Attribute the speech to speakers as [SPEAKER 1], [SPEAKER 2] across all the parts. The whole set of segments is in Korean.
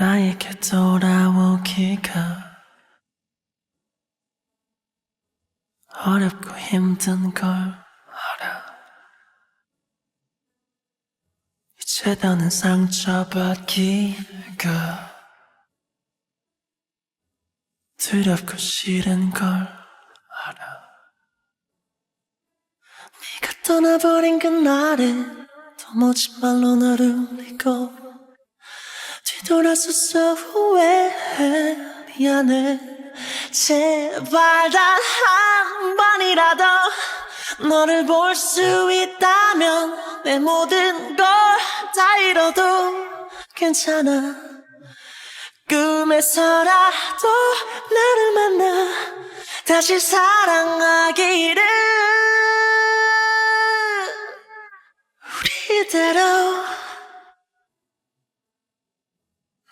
[SPEAKER 1] 나에게 돌아오기가 어렵고 힘든 걸 알아. 이제 더는 상처받기가 두렵고 싫은 걸 알아. 네가 떠나버린 그날에 도무지 말로 너를 울리고 뒤돌아서서 후회해 미안해. 제발 단 한 번이라도 너를 볼 수 있다면 내 모든 걸 다 잃어도 괜찮아. 꿈에서라도 나를 만나 다시 사랑하기를. 우리대로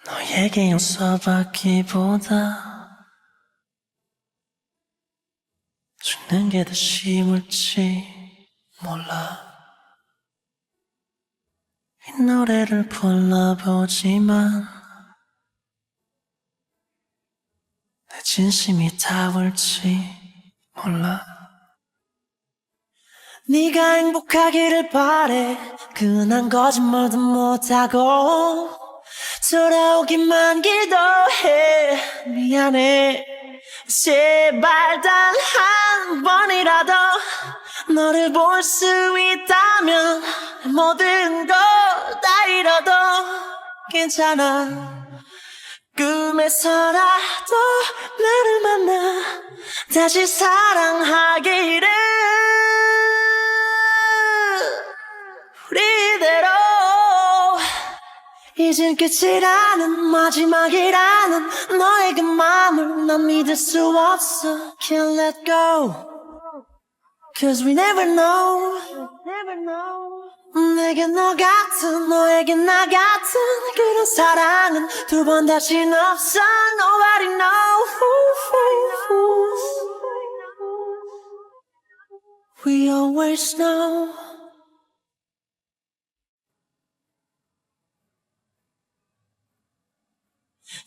[SPEAKER 1] 너에게 용서받기보다 죽는 게 더 쉬울지 몰라. 이 노래를 불러보지만 내 진심이 닿을지 몰라. 네가 행복하기를 바래. 그난 거짓말도 못하고 돌아오기만 기도해. 미안해. 제발 단 한 번이라도 너를 볼 수 있다면 모든 걸 다 잃어도 괜찮아. 꿈에서라도 나를 만나 다시 사랑하기를 이젠 끝이라는 마지막이라는 너의 그 맘을 난 믿을 수 없어 Can't let go Cause we never know 내게 너 같은 너에게 나 같은 그런 사랑은 두 번 다신 없어 Nobody knows We always know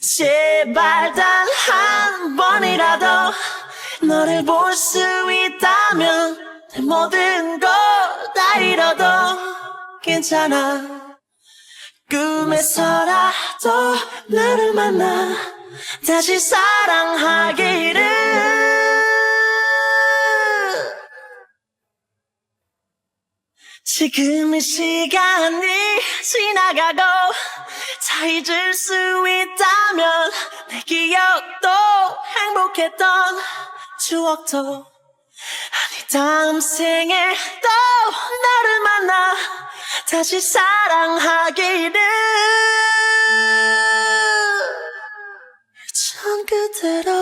[SPEAKER 1] 제발 단 한 번이라도 너를 볼 수 있다면 내 모든 걸 다 잃어도 괜찮아. 꿈에서라도 나를 만나 다시 사랑하기를 지금 이 시간이 지나가고 다 잊을 수 있다면 내 기억도 행복했던 추억도 아니 다음 생에 또 나를 만나 다시 사랑하기를. 전 그대로